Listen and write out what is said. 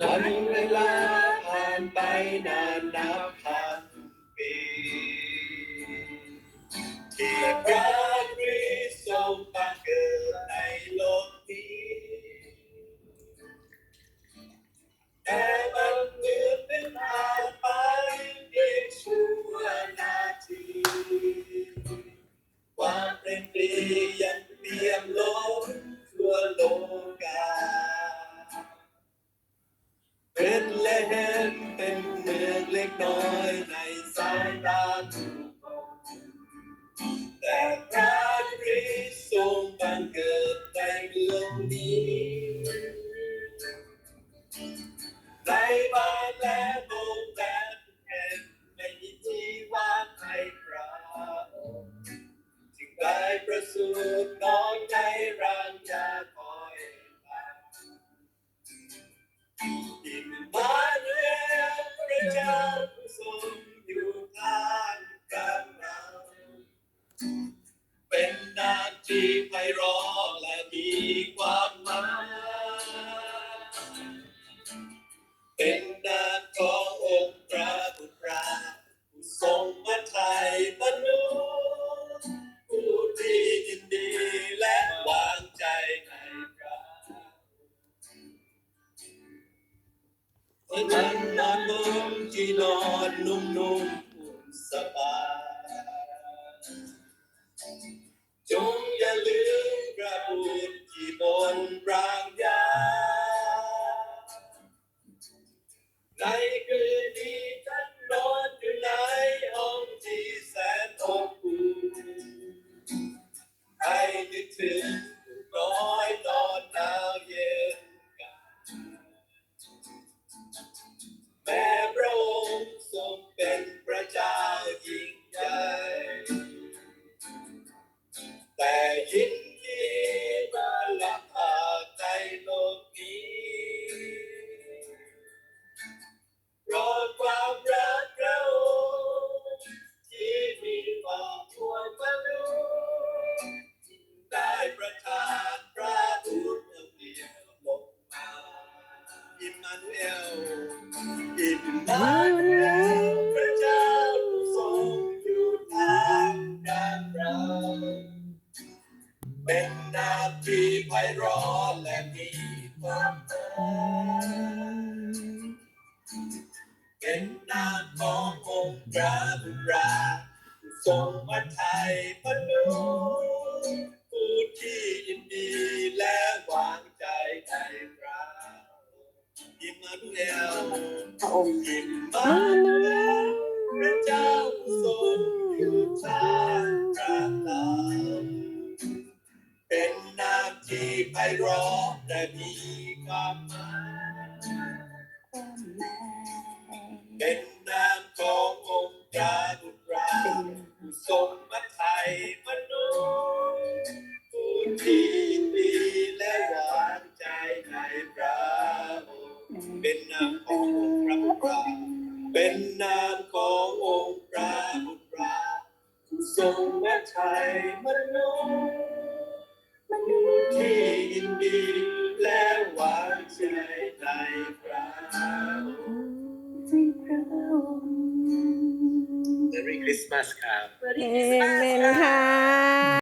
นานเวลาผ่านไปนานนับ freuen, ein Soldat. เป็นนาทีไพเร มที่นอนนุ่มๆอุ่นสบายจงอย่าลืม เป็นนาทีไพเราและมีความหมายเป็นนามของพระบุราทรงมาไทยนุ องค์เป็นนาที่ไพเราะแต่มีความหมายเป็นนามขององค์การุณรราทรงมาไทยมนุษย์ผู้ที่ เป็นนามขององค์พระบุตราผู้ทรงแม่ไทยมนุษย์มนุที่ยินดีและหวางใจในพระในพระองค์ Merry Christmas ครับ เมนค่ะ